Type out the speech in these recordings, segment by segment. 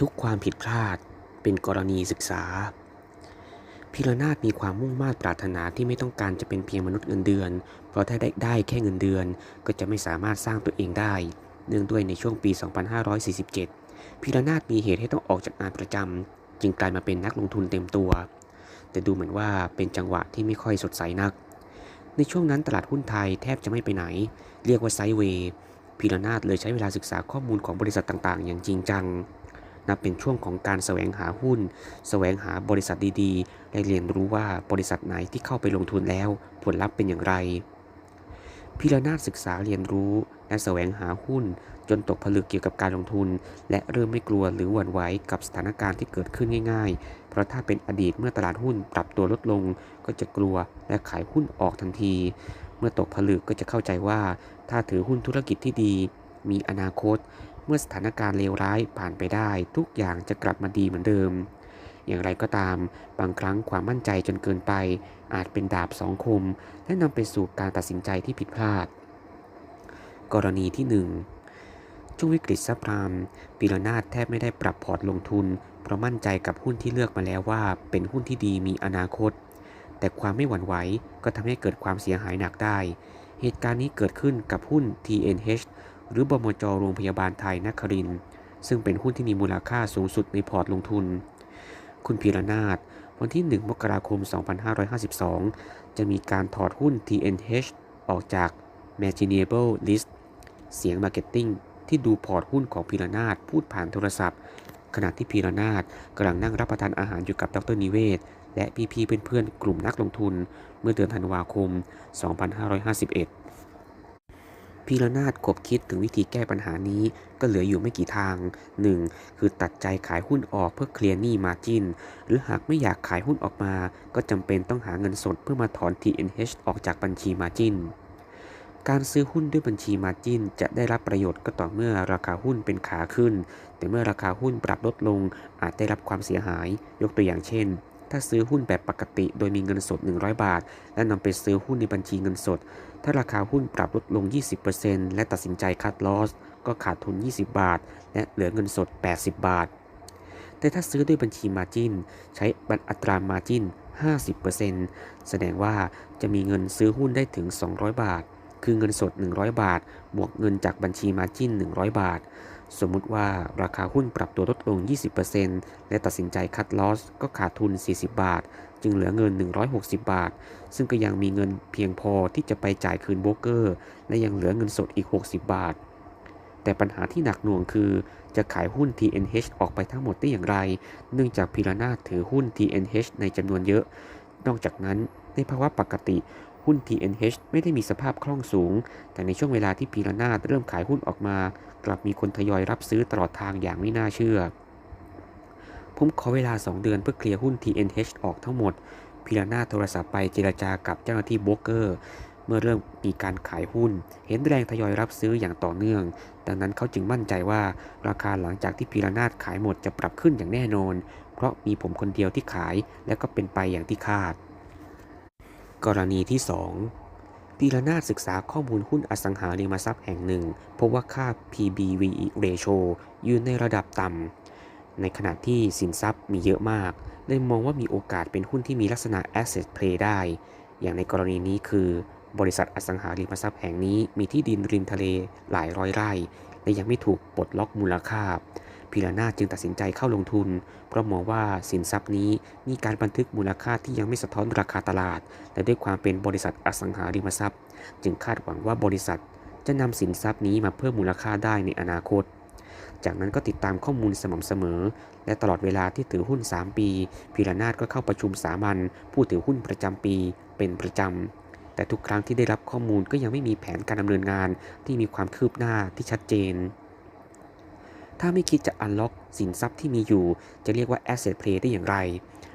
ทุกความผิดพลาดเป็นกรณีศึกษา พิรนาถมีความมุ่งมา่ปรารถนาที่ไม่ต้องการจะเป็นเพียงมนุษย์เงินเดือน เพราะถ้าได้ได้แค่เงินเดือน ก็จะไม่สามารถสร้างตัวเองได้ เนื่องด้วยในช่วงปี 2547 พิรนาถมีเหตุให้ต้องออกจากงานประจำจึงกลายมาเป็นนักลงทุนเต็มตัว แต่ดูเหมือนว่าเป็นจังหวะที่ไม่ค่อยสดใสนัก ในช่วงนั้นตลาดหุ้นไทยแทบจะไม่ไปไหน เรียกว่าไซด์เวย์พิรนาถเลยใช้เวลาศึกษาข้อมูลของบริษัทต่างๆ อย่างจริงจัง นับเป็นช่วงของการแสวงหาหุ้น แสวงหาบริษัทดีๆและเรียนรู้ว่าบริษัทไหนที่เข้าไปลงทุนแล้ว ผลลัพธ์เป็นอย่างไร พิรนาศึกษาเรียนรู้และแสวงหาหุ้น จนตกผลึกเกี่ยวกับการลงทุน และเริ่มไม่กลัวหรือหวั่นไหวกับสถานการณ์ที่เกิดขึ้นง่ายๆ เพราะถ้าเป็นอดีตเมื่อตลาดหุ้นปรับตัวลดลง ก็จะกลัวและขายหุ้นออกทันที เมื่อตกผลึกก็จะเข้าใจว่า ถ้าถือหุ้นธุรกิจที่ดี มีอนาคต เมื่อสถานการณ์เลวร้ายผ่านไปได้ ทุกอย่างจะกลับมาดีเหมือนเดิม อย่างไรก็ตาม บางครั้งความมั่นใจจนเกินไป อาจเป็นดาบสองคม และนำไปสู่การตัดสินใจที่ผิดพลาด กรณีที่ 1 ช่วงวิกฤตซับพรามปีรนาถแทบไม่ได้ปรับพอร์ตลงทุน เพราะมั่นใจกับหุ้นที่เลือกมาแล้วว่า เป็นหุ้นที่ดีมีอนาคต แต่ความไม่หวั่นไหวก็ทำให้เกิดความเสียหายหนักได้ เหตุการณ์นี้เกิดขึ้นกับหุ้น TNH หรือบมจโรงพยาบาลไทยนครินซึ่งเป็นหุ้นที่มีมูลค่าสูงสุดในพอร์ตลงทุน คุณพีรนาถวันที่ 1 มกราคม 2552 จะมีการถอดหุ้น TNH ออกจาก m a g i n a b l e List เสียง Marketing ที่ดูพอร์ตหุ้นของพีรนาถพูดผ่านโทรศัพท์ ขณะที่พีรนาถกำลังนั่งรับประทานอาหารอยู่กับดรนิเวศ และพี่ๆเพื่อนๆ กลุ่มนักลงทุน เมื่อเดือนธันวาคม 2551 พีรนาถคบคิดถึงวิธีแก้ปัญหานี้ก็เหลืออยู่ไม่กี่ทาง 1. คือตัดใจขายหุ้นออกเพื่อเคลียร์หนี้มาจินหรือหากไม่อยากขายหุ้นออกมา ก็จำเป็นต้องหาเงินสดเพื่อมาถอน TNH ออกจากบัญชีมาจินการซื้อหุ้นด้วยบัญชีมาจินจะได้รับประโยชน์ก็ต่อเมื่อราคาหุ้นเป็นขาขึ้น แต่เมื่อราคาหุ้นปรับลดลงอาจได้รับความเสียหาย ยกตัวอย่างเช่น ถ้าซื้อหุ้นแบบปกติโดยมีเงินสด 100 บาท และนำไปซื้อหุ้นในบัญชีเงินสด ถ้าราคาหุ้นปรับลดลง 20%และตัดสินใจคัดลอส ก็ขาดทุน 20 บาท และเหลือเงินสด 80 บาท แต่ถ้าซื้อด้วยบัญชีมาจินใช้อัตรามาจิน50%แสดงว่าจะมีเงินซื้อหุ้นได้ถึง 200 บาท คือเงินสด 100 บาท บวกเงินจากบัญชีมาจิน100 บาท สมมุติว่าราคาหุ้นปรับตัวลดลง 20%และตัดสินใจคัดลอส ก็ขาดทุน 40 บาท จึงเหลือเงิน 160 บาท ซึ่งก็ยังมีเงินเพียงพอที่จะไปจ่ายคืนโบรกเกอร์ และยังเหลือเงินสดอีก 60 บาท แต่ปัญหาที่หนักหน่วงคือ จะขายหุ้น TNH ออกไปทั้งหมดได้อย่างไร เนื่องจากพิรนาถถือหุ้น TNH ในจำนวนเยอะ นอกจากนั้นในภาวะปกติหุ้น TNH ไม่ได้มีสภาพคล่องสูง แต่ในช่วงเวลาที่พีรนาถเริ่มขายหุ้นออกมา กลับมีคนทยอยรับซื้อตลอดทางอย่างไม่น่าเชื่อ ผมขอเวลา 2 เดือนเพื่อเคลียร์หุ้น TNH ออกทั้งหมด พิรนาโทรศัพท์ไปเจรจากับเจ้าหน้าที่โบรกเกอร์ เมื่อเริ่มมีการขายหุ้น เห็นแรงทยอยรับซื้ออย่างต่อเนื่อง ดังนั้นเขาจึงมั่นใจว่าราคาหลังจากที่พีรนาขายหมดจะปรับขึ้นอย่างแน่นอน เพราะมีผมคนเดียวที่ขายและก็เป็นไปอย่างที่คาด กรณีที่2ปีระนาศึกษาข้อมูลหุ้นอสังหาริมทรัพย์แห่งหนึ่ง พบว่าค่า PBVE ratio อยู่ในระดับต่ำ ในขณะที่สินทรัพย์มีเยอะมากเลยมองว่ามีโอกาสเป็นหุ้นที่มีลักษณะ asset play ได้ อย่างในกรณีนี้คือบริษัทอสังหาริมทรัพย์แห่งนี้มีที่ดินริมทะเลหลายร้อยไร่ และยังไม่ถูกปลดล็อกมูลค่า พิรานาจึงตัดสินใจเข้าลงทุน เพราะมองว่าสินทรัพย์นี้มีการบันทึกมูลค่าที่ยังไม่สะท้อนราคาตลาด และด้วยความเป็นบริษัทอสังหาริมทรัพย์ จึงคาดหวังว่าบริษัทจะนำสินทรัพย์นี้มาเพิ่มมูลค่าได้ในอนาคต จากนั้นก็ติดตามข้อมูลสม่ำเสมอ และตลอดเวลาที่ถือหุ้น 3 ปีพิรนาถก็เข้าประชุมสามัญผู้ถือหุ้นประจำปีเป็นประจำ แต่ทุกครั้งที่ได้รับข้อมูลก็ยังไม่มีแผนการดำเนินงานที่มีความคืบหน้าที่ชัดเจน ถ้าไม่คิดจะ unlock สินทรัพย์ที่มีอยู่ จะเรียกว่า asset play ได้อย่างไร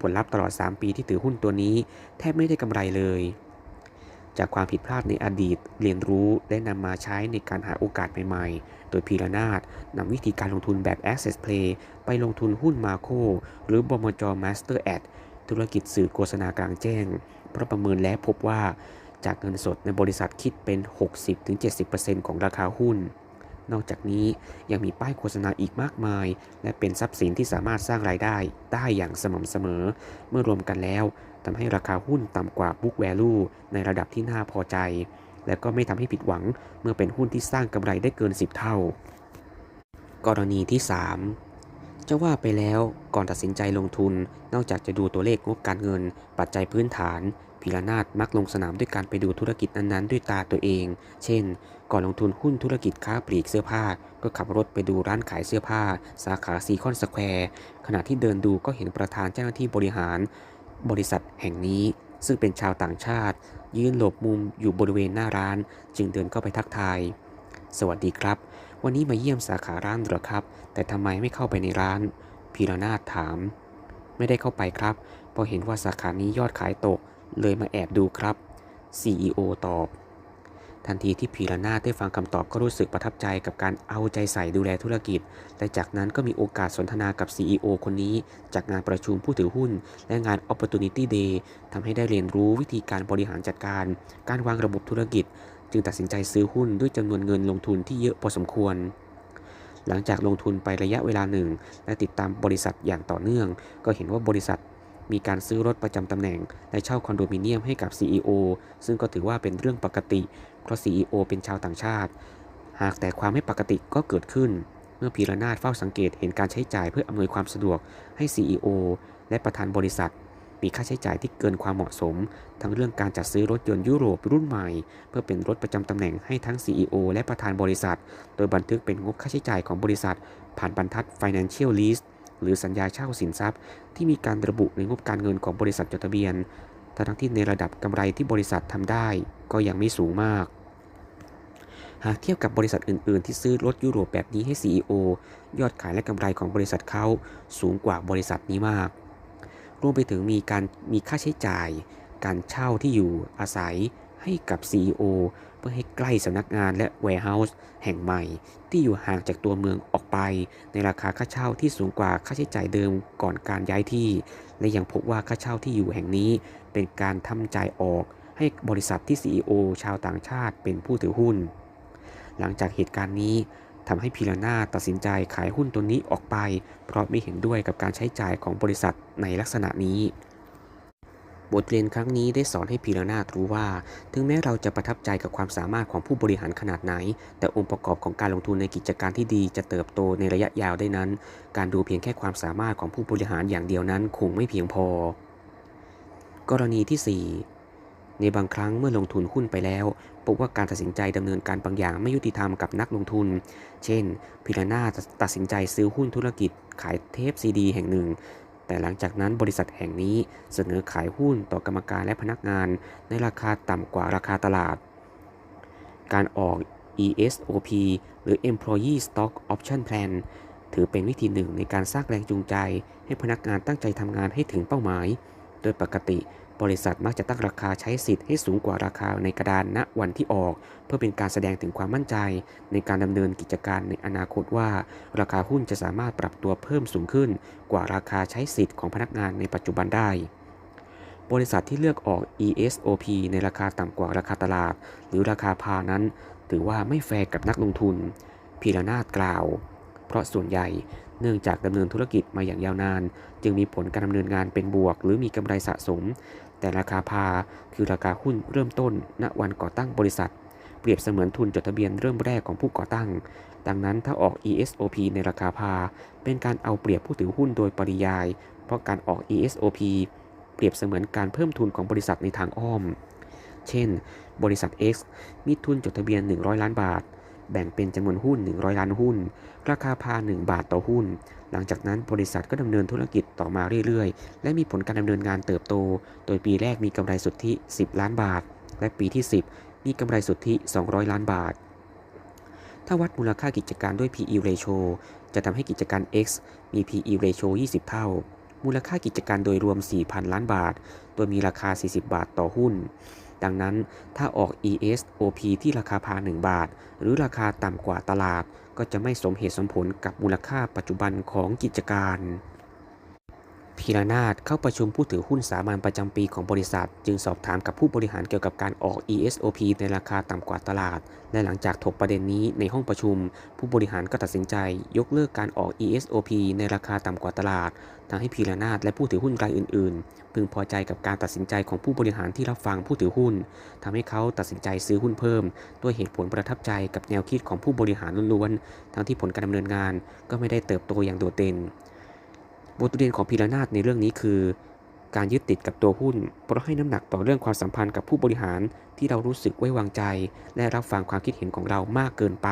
ผลลัพธ์ตลอด 3 ปีที่ถือหุ้นตัวนี้ แทบไม่ได้กำไรเลย จากความผิดพลาดในอดีตเรียนรู้และนำมาใช้ในการหาโอกาสใหม่ๆ โดยพีระนาถนำวิธีการลงทุนแบบ asset play ไปลงทุนหุ้นมาโคหรือบมจ Master Ad ธุรกิจสื่อโฆษณากลางแจ้ง เพราะประเมินแล้วพบว่าจากเงินสดในบริษัทคิดเป็น 60-70%ของราคาหุ้น นอกจากนี้ยังมีป้ายโฆษณาอีกมากมาย และเป็นทรัพย์สินที่สามารถสร้างรายได้ได้อย่างสม่ำเสมอ เมื่อรวมกันแล้ว ทำให้ราคาหุ้นต่ำกว่า book value ในระดับที่น่าพอใจ และก็ไม่ทำให้ผิดหวังเมื่อเป็นหุ้นที่สร้างกำไรได้เกิน 10 เท่า กรณีที่ 3 จะว่าไปแล้วก่อนตัดสินใจลงทุน นอกจากจะดูตัวเลขงบการเงิน ปัจจัยพื้นฐานพิรนาถมักลงสนามด้วยการไปดูธุรกิจนั้นๆ ด้วยตาตัวเอง เช่น ก่อนลงทุนหุ้นธุรกิจค้าปลีกเสื้อผ้า ก็ขับรถไปดูร้านขายเสื้อผ้า สาขาซีคอนสแควร์ ขณะที่เดินดูก็เห็นประธานเจ้าหน้าที่บริหาร บริษัทแห่งนี้ ซึ่งเป็นชาวต่างชาติ ยืนหลบมุมอยู่บริเวณหน้าร้าน จึงเดินเข้าไปทักทาย สวัสดีครับ วันนี้มาเยี่ยมสาขาร้านหรอครับ แต่ทำไมไม่เข้าไปในร้าน พีรนาถถาม ไม่ได้เข้าไปครับเพราะเห็นว่าสาขานี้ยอดขายตก เลยมาแอบดูครับ CEO ตอบ ทันทีที่พีรนาได้ฟังคำตอบก็รู้สึกประทับใจกับการเอาใจใส่ดูแลธุรกิจ และจากนั้นก็มีโอกาสสนทนากับ CEO คนนี้ จากงานประชุมผู้ถือหุ้น และงาน Opportunity Day ทำให้ได้เรียนรู้วิธีการบริหารจัดการ การวางระบบธุรกิจ จึงตัดสินใจซื้อหุ้นด้วยจำนวนเงินลงทุนที่เยอะพอสมควรหลังจากลงทุนไประยะเวลาหนึ่ง และติดตามบริษัทอย่างต่อเนื่อง ก็เห็นว่าบริษัท มีการซื้อรถประจำตำแหน่ง และเช่าคอนโดมิเนียมให้กับ CEO ซึ่งก็ถือว่าเป็นเรื่องปกติ เพราะ CEO เป็นชาวต่างชาติ หากแต่ความไม่ปกติก็เกิดขึ้น เมื่อพีรนาถเฝ้าสังเกตเห็นการใช้จ่ายเพื่ออำนวยความสะดวกให้ CEO และประธานบริษัท มีค่าใช้จ่ายที่เกินความเหมาะสม ทั้งเรื่องการจัดซื้อรถยนต์ยุโรปรุ่นใหม่ เพื่อเป็นรถประจำตำแหน่งให้ทั้ง CEO และประธานบริษัท โดยบันทึกเป็นงบค่าใช้จ่ายของบริษัท ผ่านบรรทัด Financial Lease หรือสัญญาเช่าสินทรัพย์ ที่มีการระบุในงบการเงินของบริษัทจดทะเบียน ทั้งที่ในระดับกำไรที่บริษัททำได้ ก็ยังไม่สูงมาก หากเทียบกับบริษัทอื่น ๆ ที่ซื้อรถยุโรปแบบนี้ให้ CEO ยอดขายและกำไรของบริษัทเขาสูงกว่าบริษัทนี้มาก รวมไปถึงมีการมีค่าใช้จ่าย การเช่าที่อยู่อาศัยให้กับ CEO พื่อให้ใกล้สำนักงานและ warehouse แห่งใหม่ ที่อยู่ห่างจากตัวเมืองออกไป ในราคาค่าเช่าที่สูงกว่าค่าใช้จ่ายเดิมก่อนการย้ายที่ และยังพบว่าค่าเช่าที่อยู่แห่งนี้ เป็นการทำใจออก ให้บริษัทที่ CEO ชาวต่างชาติเป็นผู้ถือหุ้น หลังจากเหตุการณ์นี้ทำให้พีรนาตัดสินใจขายหุ้นตัวนี้ออกไป เพราะไม่เห็นด้วยกับการใช้จ่ายของบริษัทในลักษณะนี้ บทเรียนครั้งนี้ได้สอนให้พีรนาถรู้ว่า ถึงแม้เราจะประทับใจกับความสามารถของผู้บริหารขนาดไหน แต่องค์ประกอบของการลงทุนในกิจการที่ดีจะเติบโตในระยะยาวได้นั้น การดูเพียงแค่ความสามารถของผู้บริหารอย่างเดียวนั้นคงไม่เพียงพอ กรณีที่ 4 ในบางครั้งเมื่อลงทุนหุ้นไปแล้วพบว่าการตัดสินใจดำเนินการบางอย่างไม่ยุติธรรมกับนักลงทุน เช่น พิรนาตัดสินใจซื้อหุ้นธุรกิจขายเทปซีดี แห่งหนึ่ง แต่หลังจากนั้นบริษัทแห่งนี้เสนอขายหุ้นต่อกรรมการและพนักงานในราคาต่ำกว่าราคาตลาด การออก ESOP หรือ Employee Stock Option Plan ถือเป็นวิธีหนึ่งในการสร้างแรงจูงใจ ให้พนักงานตั้งใจทำงานให้ถึงเป้าหมาย โดยปกติ บริษัทมักจะตั้งราคาใช้สิทธิ์ให้สูงกว่าราคาในกระดานณวันที่ออก เพื่อเป็นการแสดงถึงความมั่นใจ ในการดำเนินกิจการในอนาคตว่า ราคาหุ้นจะสามารถปรับตัวเพิ่มสูงขึ้น กว่าราคาใช้สิทธิ์ของพนักงานในปัจจุบันได้ บริษัทที่เลือกออก ESOP ในราคาต่ำกว่าราคาตลาด หรือราคาพานั้น ถือว่าไม่แฟร์กับนักลงทุนพีรนาถกล่าว เพราะส่วนใหญ่เนื่องจากดำเนินธุรกิจมาอย่างยาวนาน จึงมีผลการดำเนินงานเป็นบวก หรือมีกำไรสะสม แต่ราคาพาคือราคาหุ้นเริ่มต้น ณ วันก่อตั้งบริษัท เปรียบเสมือนทุนจดทะเบียนเริ่มแรกของผู้ก่อตั้ง ดังนั้นถ้าออก ESOP ในราคาพา เป็นการเอาเปรียบผู้ถือหุ้นโดยปริยาย เพราะการออก ESOP เปรียบเสมือนการเพิ่มทุนของบริษัทในทางอ้อม เช่น บริษัท X มีทุนจดทะเบียน 100 ล้านบาท แบ่งเป็นจำนวนหุ้น 100 ล้านหุ้น ราคาพา 1 บาทต่อหุ้น หลังจากนั้นบริษัทก็ดำเนินธุรกิจต่อมาเรื่อยๆ และมีผลการดำเนินงานเติบโต โดยปีแรกมีกำไรสุทธิ 10 ล้านบาท และปีที่ 10 มีกำไรสุทธิ 200 ล้านบาท ถ้าวัดมูลค่ากิจการด้วย PE ratio จะทำให้กิจการ X มี PE ratio 20 เท่า มูลค่ากิจการโดยรวม 4,000 ล้านบาท โดยมีราคา 40 บาทต่อหุ้น ดังนั้น ถ้าออก ESOP ที่ราคาพา1บาท หรือราคาต่ำกว่าตลาด ก็จะไม่สมเหตุสมผลกับมูลค่าปัจจุบันของกิจการ พีรนาถเข้าประชุมผู้ถือหุ้นสามัญประจำปีของบริษัท จึงสอบถามกับผู้บริหารเกี่ยวกับการออก ESOP ในราคาต่ำกว่าตลาด และหลังจากถกประเด็นนี้ในห้องประชุม ผู้บริหารก็ตัดสินใจ ยกเลิกการออก ESOP ในราคาต่ำกว่าตลาดทำให้พีรนาถและผู้ถือหุ้นรายอื่น ๆ พึงพอใจกับการตัดสินใจของผู้บริหารที่รับฟังผู้ถือหุ้นทำให้เขาตัดสินใจซื้อหุ้นเพิ่ม ด้วยเหตุผลประทับใจกับแนวคิดของผู้บริหารล้วนๆทั้งที่ผลการดำเนินงานก็ไม่ได้เติบโตอย่างโดดเด่น บทเรียนของพีระนาถในเรื่องนี้คือ การยึดติดกับตัวหุ้นเพราะให้น้ำหนักต่อเรื่องความสัมพันธ์กับผู้บริหารที่เรารู้สึกไว้วางใจ และรับฟังความคิดเห็นของเรามากเกินไป